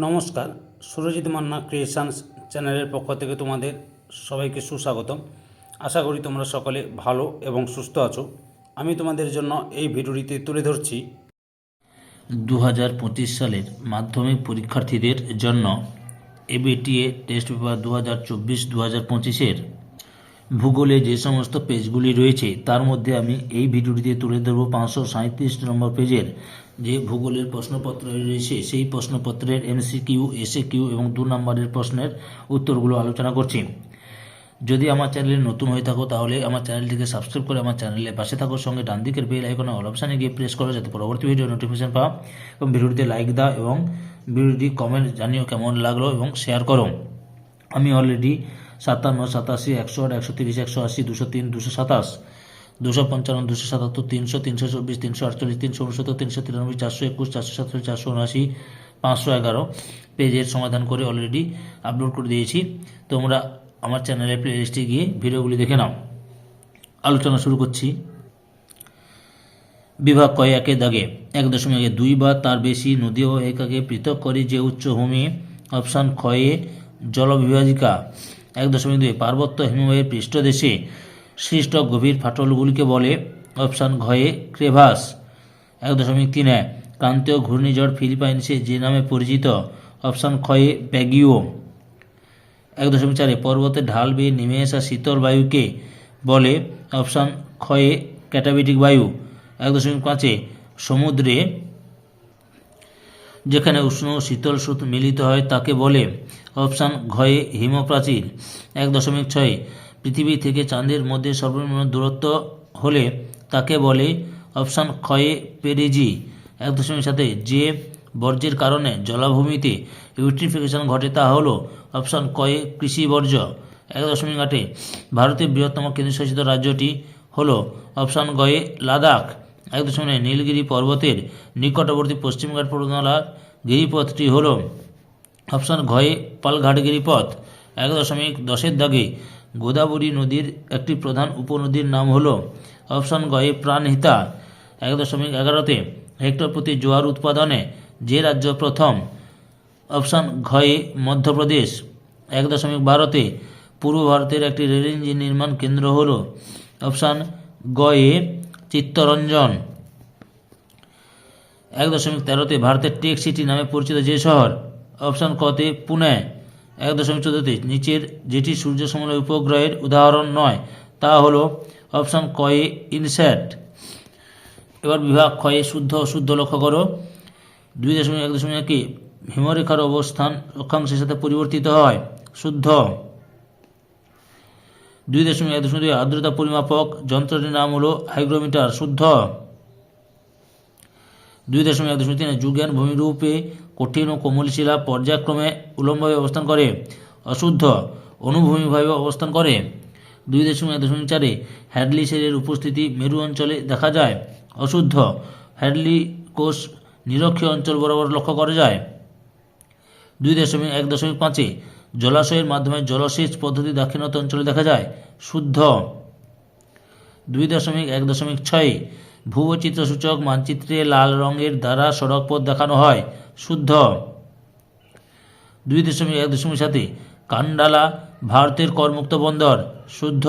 নমস্কার, সুরজিৎ মান্না ক্রিয়েশনস চ্যানেলের পক্ষ থেকে তোমাদের সবাইকে সুস্বাগতম। আশা করি তোমরা সকলে ভালো এবং সুস্থ আছো। আমি তোমাদের জন্য এই ভিডিওটিতে তুলে ধরছি। দু হাজার পঁচিশ সালের মাধ্যমিক পরীক্ষার্থীদের জন্য এবিটিএ টেস্ট পেপার দু হাজার চব্বিশ দু হাজার পঁচিশের ভূগোলে যে সমস্ত পেজগুলি রয়েছে, তার মধ্যে আমি এই ভিডিওটিতে তুলে ধরবো পাঁচশো সাঁত্রিশ নম্বর পেজের যে ভূগোলের প্রশ্নপত্র রয়েছে, সেই প্রশ্নপত্রের এমসিকিউ এসএ কিউ এবং দু নম্বরের প্রশ্নের উত্তরগুলো আলোচনা করছি। যদি আমার চ্যানেলে নতুন হয়ে থাকো, তাহলে আমার চ্যানেলটিকে সাবস্ক্রাইব করে আমার চ্যানেলের পাশে থাকার সঙ্গে ডান দিকের বেল আইকনে অল অপশানে গিয়ে প্রেস করো, যাতে পরবর্তী ভিডিও নোটিফিকেশন পাও। এবং ভিডিওটিতে লাইক দাও এবং ভিডিওটি কমেন্ট জানিও কেমন লাগল এবং শেয়ার করো। আমি অলরেডি সাতান্ন, সাতাশি, একশো আট একশো তিরিশ, একশো আশি, দুশো তিন, দুশো সাতাশ, দুশো পঞ্চান্ন, দুশো সাতাত্তর, তিনশো তিনশো চব্বিশ, তিনশো আটচল্লিশ, তিনশো উনসত্তর, তিনশো তিরানব্বই, চারশো একুশ, চারশো সাতচল্লিশ, চারশো উনআশি, পাঁচশো এগারো পেজের সমাধান করে অলরেডি আপলোড করে দিয়েছি। তোমরা আমার চ্যানেলের প্লে লিস্টে গিয়ে ভিডিওগুলি দেখে নাও। আলোচনা শুরু করছি। বিভাগ কয় একে দাগে? এক দশমিক দুই বা তার বেশি নদী ও একাকে পৃথক করে যে উচ্চভূমি অপশান ক্ষয়ে জলবিভাজিকা। এক দশমিক দুই। পার্বত্য হিমবাহের পৃষ্ঠদেশে সৃষ্ট গভীর ফাটলগুলিকে বলে অপশান ঘয়ে ক্রেভাস। এক দশমিক তিনে ক্রান্তীয় ঘূর্ণিঝড় ফিলিপাইন্সে যে নামে পরিচিত অপশান ক্ষয়ে ব্যাগিও। এক দশমিক চারে। পর্বতে ঢাল বেয়ে নেমে আসা শীতল বায়ুকে বলে অপশান ক্ষয়ে ক্যাটাবেটিক বায়ু। এক দশমিক পাঁচে। সমুদ্রে যেখানে উষ্ণ ও শীতল স্রোত মিলিত হয়, তাকে বলে অপশান ঘয়ে হিমপ্রাচীর। এক দশমিক ছয়। পৃথিবী থেকে চাঁদের মধ্যে সর্বনিম্ন দূরত্ব হলে তাকে বলে অপশান ক্ষয়ে পেরিজি। এক দশমিক সাথে যে বর্জ্যের কারণে জলাভূমিতে ইউট্রিফিকেশন ঘটে, তা হল অপশান কয়ে কৃষি বর্জ্য। এক দশমিক আটে। ভারতের বৃহত্তম কেন্দ্রশাসিত রাজ্যটি হলো অপশান গয়ে লাদাখ। এক দশমিক নীলগিরি পর্বতের নিকটবর্তী পশ্চিমঘাট পর্বতমালার গিরিপথটি হল অপশান ঘয়ে পালঘাট গিরিপথ এক দশমিক দশের দাগে গোদাবরী নদীর একটি প্রধান উপনদীর নাম হল অপশান গয়ে প্রাণহিতা। এক দশমিক এগারোতে হেক্টর প্রতি জোয়ার উৎপাদনে যে রাজ্য প্রথম? অপশান ঘয়ে মধ্যপ্রদেশ। এক দশমিক বারোতে পূর্ব ভারতের একটি রেল ইঞ্জিন নির্মাণ কেন্দ্র হল অপশান গয়ে চিত্তরঞ্জন। এক দশমিক তেরোতে ভারতের টেক সিটি নামে পরিচিত যে শহর? অপশান কতে পুনে। এক দশমিক চোদ্দোতে নিচের যেটি সূর্য সমলয় উপগ্রহের উদাহরণ নয়, তা হল অপশান কয়ে ইনস্যাট এবার বিভাগ ক্ষয়ে শুদ্ধ অশুদ্ধ লক্ষ্য করো। দুই দশমিক এক দশমিক একে হিমরেখার অবস্থান অক্ষাংশের সাথে পরিবর্তিত হয়। শুদ্ধ। দুই দশমিক এক দশমিক দুই আর্দ্রতা পরিমাপক যন্ত্রটির নাম হলো হাইগ্রোমিটার শুদ্ধ। দুই দশমিক এক দশমিক তিনে যুজ্ঞান ভূমিরূপে কঠিন ও কোমল শিলা পর্যায়ক্রমে উলম্বভাবে অবস্থান করে, অশুদ্ধ অনুভূমিভাবে অবস্থান করে। দুই দশমিক এক দশমিক চারে হ্যাডলি সেলের উপস্থিতি মেরু অঞ্চলে দেখা যায়, অশুদ্ধ, হ্যাডলি কোষ নিরক্ষীয় অঞ্চল বরাবর লক্ষ্য করা যায়। দুই দশমিক এক দশমিক পাঁচে জলাশয়ের মাধ্যমে জলসেচ পদ্ধতি দাক্ষিণাত্য অঞ্চলে দেখা যায়, শুদ্ধ। দুই দশমিক এক দশমিক ছয় ভূবৈচিত্র সূচক মানচিত্রে লাল রঙের দ্বারা সড়ক পথ দেখানো হয়, শুদ্ধ। দুই দশমিক এক দশমিক সাথে কান্ডালা, ভারতের করমুক্ত বন্দর, শুদ্ধ।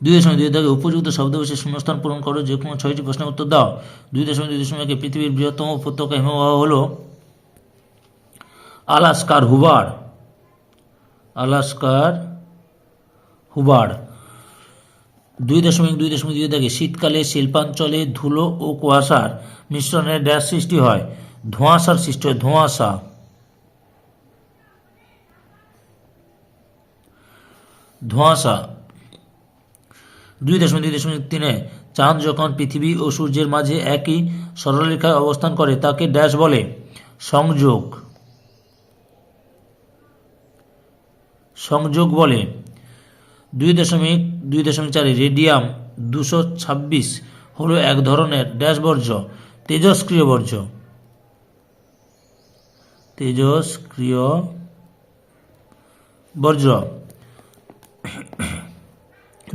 দুই দশমিক দুই দাগে উপযুক্ত শব্দবিশেষ শূন্যস্থান পূরণ করো, যে কোনো ছয়টি প্রশ্নের উত্তর দাও। দুই দশমিক দুই দশমিক পৃথিবীর বৃহত্তম উপত্যকা হিমবাহ হল আলাস্কার হুবার। আলাস্কার হুবার। দুই দশমিক দুই দশমিক দুই দাগে শীতকালে শিল্পাঞ্চলে ধুলো ও কুয়াশার মিশ্রণে ড্যাশ সৃষ্টি হয়। ধোঁয়াশার সৃষ্টি হয়, ধোঁয়াশা। ধোঁয়াশা। দুই দশমিক দুই দশমিক তিনে চাঁদ যখন পৃথিবী ও সূর্যের মাঝে একই সরলরেখায় অবস্থান করে, তাকে ড্যাশ বলে সংযোগ। সংযোগ বলে দুই দশমিক দুই দশমিক চারে রেডিয়াম দুশো ছাব্বিশ হলো এক ধরনের ড্যাশ বর্জ্য, তেজস্ক্রিয় বর্জ্য। তেজস্ক্রিয় বর্জ্য।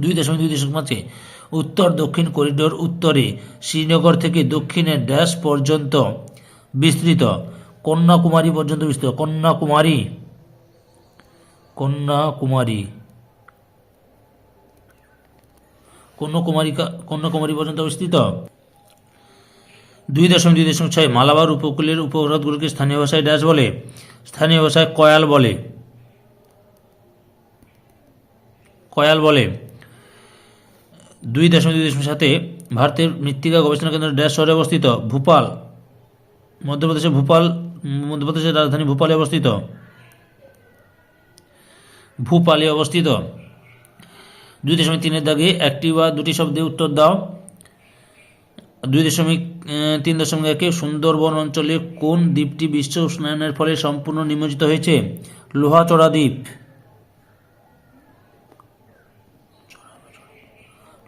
দুই দশমিক দুই দশমিক পাঁচে উত্তর, দক্ষিণ করিডোর উত্তরে শ্রীনগর থেকে দক্ষিণে ড্যাশ পর্যন্ত বিস্তৃত, কন্যাকুমারী পর্যন্ত বিস্তৃত, কন্যাকুমারী কন্যাকুমারী কন্যাকুমারী কন্যাকুমারী পর্যন্ত বিস্তৃত। দুই দশমিক দুই দশমিক ছয় মালাবার উপকূলের উপহ্রদগুলিকে স্থানীয় ভাষায় ড্যাশ বলে, স্থানীয় ভাষায় কয়াল বলে কয়াল বলে। দুই দশমিক দুই দশমিক সাথে ভারতের মৃত্তিকা গবেষণা কেন্দ্র ড্যাশ শহরে অবস্থিত, ভূপাল, মধ্যপ্রদেশের ভূপাল, মধ্যপ্রদেশের রাজধানী ভূপালে অবস্থিত। ভূপালে অবস্থিত। দুই দশমিক তিনের দাগে একটি বা দুটি শব্দে উত্তর দাও। দুই দশমিক তিন দশমিক একে সুন্দরবন অঞ্চলে কোন দ্বীপটি বিশ্ব উষ্ণায়নের ফলে সম্পূর্ণ নিমজ্জিত হয়েছে? লোহাচড়া দ্বীপ।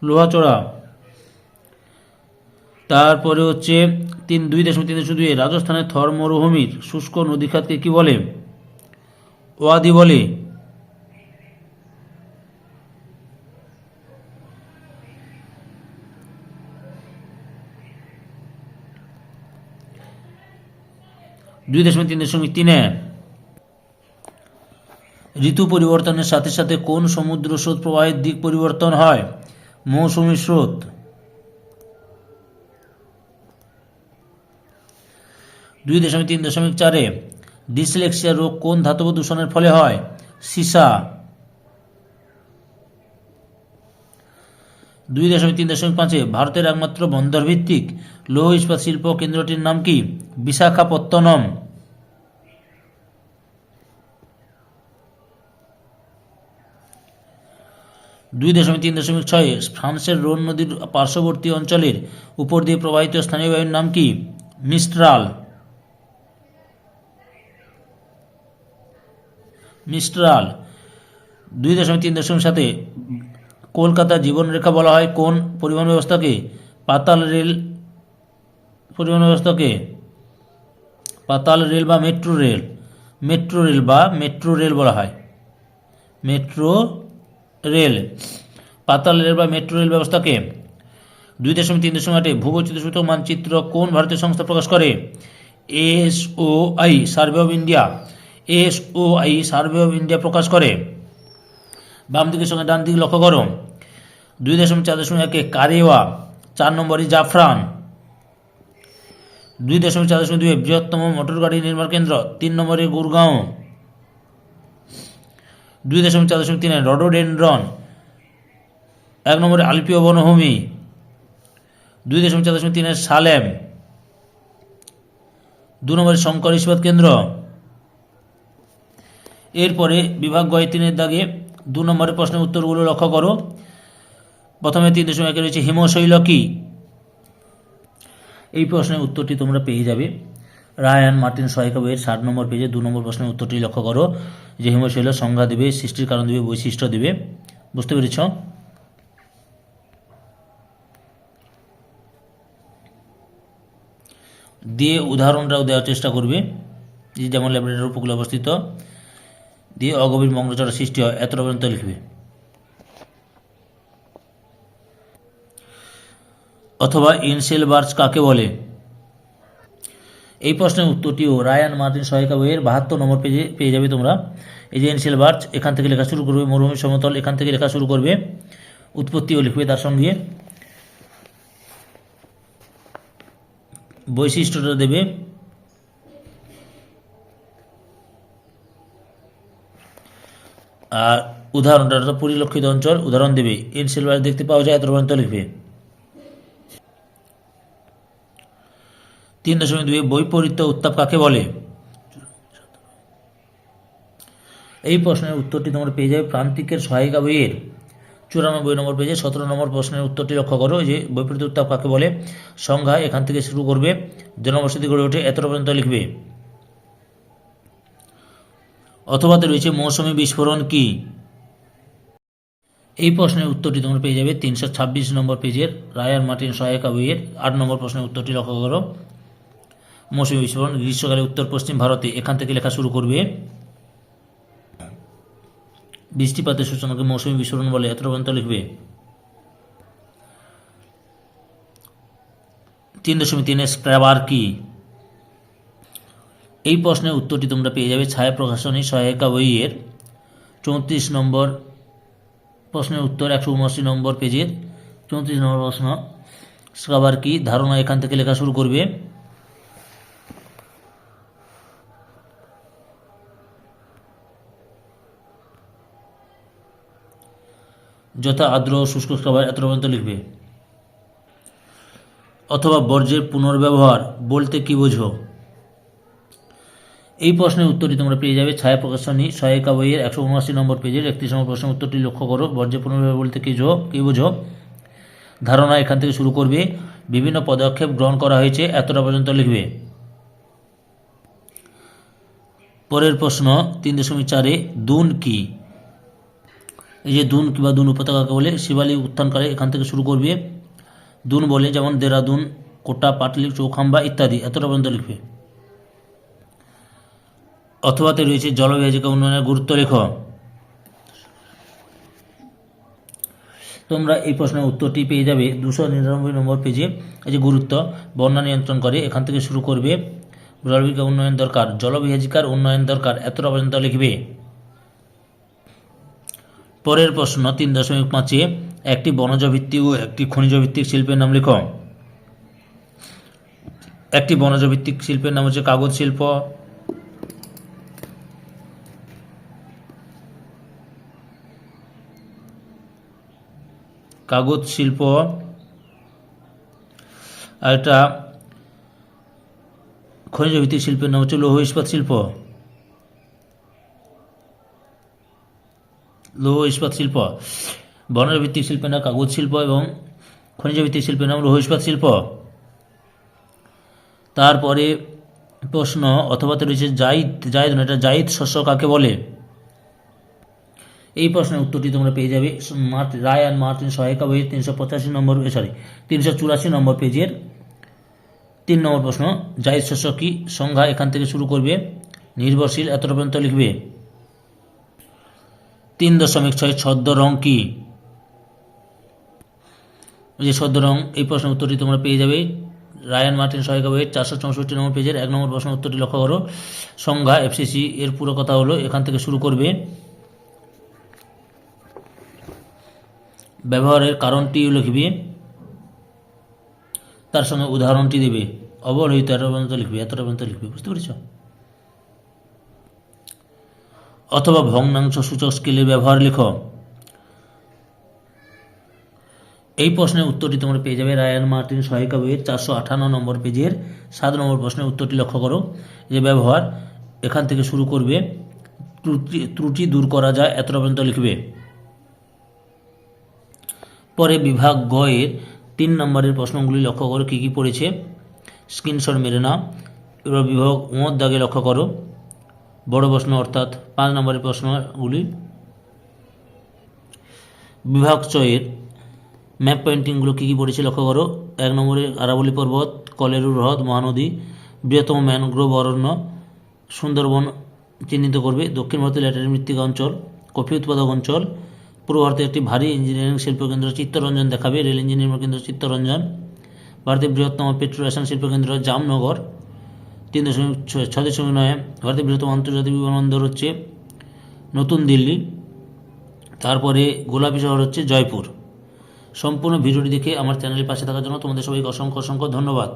লোহাচড়া। তারপরে হচ্ছে তিন, দুই দশমিক তিন দুই রাজস্থানের থর মরুভূমির শুষ্ক নদীখাতকে কি বলে? ওয়াদি বলে। দুই দশমিক তিন দশমিক তিনে ঋতু পরিবর্তনের সাথে সাথে কোন সমুদ্র স্রোত প্রবাহের দিক পরিবর্তন হয়? মৌসুমী স্রোত। দুই দশমিক তিন দশমিক চারে ডিসলেক্সিয়া রোগ কোন ধাতব দূষণের ফলে হয়? সিসা। দুই দশমিক তিন দশমিক পাঁচে ভারতের একমাত্র বন্দর ভিত্তিক লৌহ ইস্পাত শিল্প কেন্দ্রটির নাম কি? বিশাখাপত্তনম। দুই দশমিক তিন দশমিক ছয়ে, ফ্রান্সের রোন নদীর পার্শ্ববর্তী অঞ্চলের উপর দিয়ে প্রবাহিত স্থানীয় বায়ুর নাম কি? মিস্ট্রাল। মিস্ট্রাল। দুই দশমিক তিন দশমিক সাথে কলকাতা জীবনরেখা বলা হয় কোন পরিবহন ব্যবস্থাকে? পাতাল রেল পরিবহন ব্যবস্থাকে? পাতাল রেল বা মেট্রো রেল। মেট্রো রেল বা মেট্রো রেল বলা হয়। Metro rail. পাতাল রেল বা মেট্রো রেল ব্যবস্থাকে দুই দশমিক তিন দশমিক আটে ভূবৈচিত্রসূচক মানচিত্র কোন ভারতীয় সংস্থা প্রকাশ করে? S O I survey of India. S O I survey of India প্রকাশ করে। বাম দিকের সঙ্গে ডান দিকে লক্ষ্য করো। দুই দশমিক চার দশমিক একে কারেওয়া, চার নম্বরই জাফরান। দুই দশমিক চার দশমিক দুই বৃহত্তম মোটর গাড়ি নির্মাণ কেন্দ্র, তিন নম্বরে গুরগাঁও। দুই দশমিক চার দশমিক তিনে রডোডেন্ড্রন। এক নম্বরে আলপীয় বনভূমি। দুই দশমিক চার দশমিক তিনের সালেম। দু নম্বরে শঙ্কর ইস্পাত কেন্দ্র। এরপরে বিভাগ গয় তিনের দাগে দু নম্বরের প্রশ্নের উত্তরগুলো লক্ষ্য করো। প্রথমে তিন দশমিক একে রয়েছে হিমশৈল এই প্রশ্নের উত্তরটি তোমরা পেয়ে যাবে। রায়ান মার্টিন সহায়িকা বইয়ের ষাট নম্বর পেজে দু নম্বর প্রশ্নের উত্তরটি লক্ষ্য করো। যে হিমশৈল সংজ্ঞা দেবে, সৃষ্টির কারণ দেবে, বৈশিষ্ট্য দেবে। বুঝতে পেরেছ? দিয়ে উদাহরণটাও দেওয়ার চেষ্টা করবে যেমন ল্যাবরেটর উপকূলে অবস্থিত। দিয়ে অগভীর মগ্নচড়া সৃষ্টি হয়, এত পর্যন্ত লিখবে। অথবা ইনসেল বার্চ কাকে বলে? এই প্রশ্নের উত্তরটিও রায়ান মার্টিন সহায়িকা বইয়ের বাহাত্তর নম্বর পেজে পেয়ে যাবে তোমরা। এই যে এনসেল বার্চ, এখান থেকে লেখা শুরু করবে, মরুভূমি সমতল, এখান থেকে লেখা শুরু করবে, উৎপত্তিও লিখবে তার সঙ্গে। বৈশিষ্ট্যটা দেবে। আর উদাহরণটা পরিলক্ষিত অঞ্চল, উদাহরণ দেবে এনসেল বার্চ দেখতে পাওয়া যায়, এত পর্যন্ত লিখবে। তিন দশমিক দুই বৈপরীত্য উত্তাপ কাকে বলে? এই প্রশ্নের উত্তরটি তোমরা পেয়ে যাবে প্রান্তিকের সহায়িকা বইয়ের। চুরানব্বই নম্বর পেজে সতেরো নম্বর প্রশ্নের উত্তরটি লক্ষ্য করো যে বৈপরীত্য উত্তাপ কাকে বলে? সংজ্ঞা এখান থেকে শুরু করবে জনবসতি গড়ে ওঠে, এত পর্যন্ত লিখবে। অথবাতে রয়েছে মৌসুমী বিস্ফোরণ কি? এই প্রশ্নের উত্তরটি তোমরা পেয়ে যাবে তিনশো ছাব্বিশ নম্বর পেজের রায়ার মার্টিন সহায়িকা বইয়ের। আট নম্বর প্রশ্নের উত্তরটি লক্ষ্য করো মৌসুমী বিস্ফোরণ গ্রীষ্মকালে উত্তর, পশ্চিম ভারতে এখান থেকে লেখা শুরু করবে। বৃষ্টিপাতের সূচনাকে মৌসুমী বিস্ফোরণ বলে এত পর্যন্ত লিখবে। তিন দশমিক তিনে স্ক্র্যাবার কি? এই প্রশ্নের উত্তরটি তোমরা পেয়ে যাবে ছায়া প্রকাশনী সহায়িকা বইয়ের চৌত্রিশ নম্বর প্রশ্নের উত্তর, একশো উনআশি নম্বর পেজের চৌত্রিশ নম্বর প্রশ্ন। স্ক্রাবার কি? ধারণা এখান থেকে লেখা শুরু করবে। যথা আর্দ্র শুষ্ক স্ক্রাবার এত পর্যন্ত লিখবে। অথবা বর্জ্যের পুনর্ব্যবহার বলতে কি বোঝো? এই প্রশ্নের উত্তরটি তোমরা পেয়ে যাবে ছায়া প্রকাশনী সহায়িকা বইয়ের একশো উনআশি নম্বর পেজের একত্রিশ নম্বর প্রশ্নের উত্তরটি লক্ষ্য করো। বর্জ্য পুনর্ব্যবহার বলতে কি জো কী বোঝো? ধারণা এখান থেকে শুরু করবে। বিভিন্ন পদক্ষেপ গ্রহণ করা হয়েছে, এতটা পর্যন্ত লিখবে। পরের প্রশ্ন তিন দশমিক চারে দুন কি? এই যে দুন কিংবা দুন উপত্যকাকে বলে শিবালী উত্থানকালে এখান থেকে শুরু করবে। দুন বলে যেমন দেরাদুন, কোটা, পাটলি, চৌখাম্বা ইত্যাদি। এতটা পর্যন্ত লিখবে। অথবাতে রয়েছে জলবায়ুজিকা উন্নয়নের গুরুত্ব লেখ। তোমরা এই প্রশ্নের উত্তরটি পেয়ে যাবে দুশো নিরানব্বই নম্বর পেজে। এই যে গুরুত্ব, বন্যা নিয়ন্ত্রণ করে এখান থেকে শুরু করবে। জলবায়ুকা উন্নয়ন দরকার, জলবিভাজিকার উন্নয়ন দরকার, এতটা পর্যন্ত লিখবে। পরের প্রশ্ন তিন দশমিক পাঁচে একটি বনজ ভিত্তিক ও একটি খনিজ ভিত্তিক শিল্পের নাম লিখ। একটি বনজ ভিত্তিক শিল্পের নাম হচ্ছে কাগজ শিল্প। কাগজ শিল্প। আর একটা খনিজ ভিত্তিক শিল্পের নাম হচ্ছে লৌহ ইস্পাত শিল্প। লৌহ ইস্পাত শিল্প বনজ ভিত্তিক শিল্পের নাম কাগজ শিল্প এবং খনিজ ভিত্তিক শিল্পের নাম লৌহ ইস্পাত শিল্প। তারপরে প্রশ্ন অথবাতে রয়েছে জাইদ জাইদ এটা জাইদ শস্য কাকে বলে? এই প্রশ্নের উত্তরটি তোমরা পেয়ে যাবে মার্ট, রায় আর মার্টিন সহায়িকা বইয়ের তিনশো পঁচাশি নম্বর সরি তিনশো চুরাশি নম্বর পেজের তিন নম্বর প্রশ্ন, জাইদ শস্য কি সংজ্ঞা এখান থেকে শুরু করবে, নির্ভরশীল, এতটা পর্যন্ত লিখবে? তিন দশমিক ছয় ছদ্ম রং কি? যে ছদ্ম রং, এই প্রশ্নের উত্তরটি তোমরা পেয়ে যাবে। রায়ান মার্টিন সহায়িকা বইয়ের চারশো চৌষট্টি নম্বর পেজের এক নম্বর প্রশ্নের উত্তরটি লক্ষ্য করো। সংজ্ঞা এফসিসি এর পুরো কথা হলো, এখান থেকে শুরু করবে। ব্যবহারের কারণটি লিখবে। তার সঙ্গে উদাহরণটি দেবে। অবহেলিত এত পর্যন্ত লিখবে, এতটা পর্যন্ত লিখবে, বুঝতে পেরেছ? অথবা ভগ্নাংশ সূচক স্কেলের ব্যবহার লেখো। এই প্রশ্নের উত্তরটি তোমরা পেয়ে যাবে রায়ান মার্টিন সহায়িকা বইয়ের চারশো আঠান্ন নম্বর পেজের সাত নম্বর প্রশ্নের উত্তরটি লক্ষ্য করো। যে ব্যবহার, এখান থেকে শুরু করবে, ত্রুটি ত্রুটি দূর করা যায় এতটা পর্যন্ত লিখবে। পরে বিভাগ গ এর তিন নম্বরের প্রশ্নগুলি লক্ষ্য করো, কী কী পড়েছে। স্ক্রিনশট মেরে নাও। এবার বিভাগ ওঁর দাগে লক্ষ্য করো। বড় প্রশ্ন অর্থাৎ পাঁচ নম্বরের প্রশ্নগুলি। বিভাগ চয়ের ম্যাপ পয়েন্টিংগুলো কী কী পড়েছে লক্ষ্য করো। এক নম্বরে আরাবলী পর্বত, কলেরু হ্রদ, মহানদী, বৃহত্তম ম্যানগ্রোভ অরণ্য, সুন্দরবন চিহ্নিত করবে, দক্ষিণ ভারতের ল্যাটারি মৃত্তিকা অঞ্চল, কফি উৎপাদক অঞ্চল, পূর্ব ভারতে একটি ভারী ইঞ্জিনিয়ারিং শিল্পকেন্দ্র চিত্তরঞ্জন দেখাবে, রেল ইঞ্জিনিয়ারিং কেন্দ্র চিত্তরঞ্জন, ভারতের বৃহত্তম পেট্রো রেশন শিল্পকেন্দ্র জামনগর তিন দশমিক ছয় দশমিক নয়, ভারতের বৃহত্তম আন্তর্জাতিক বিমানবন্দর হচ্ছে নতুন দিল্লি, তারপরে গোলাপি শহর হচ্ছে জয়পুর। সম্পূর্ণ ভিডিওটি দেখে আমার চ্যানেলের পাশে থাকার জন্য তোমাদের সবাইকে অসংখ্য অসংখ্য ধন্যবাদ।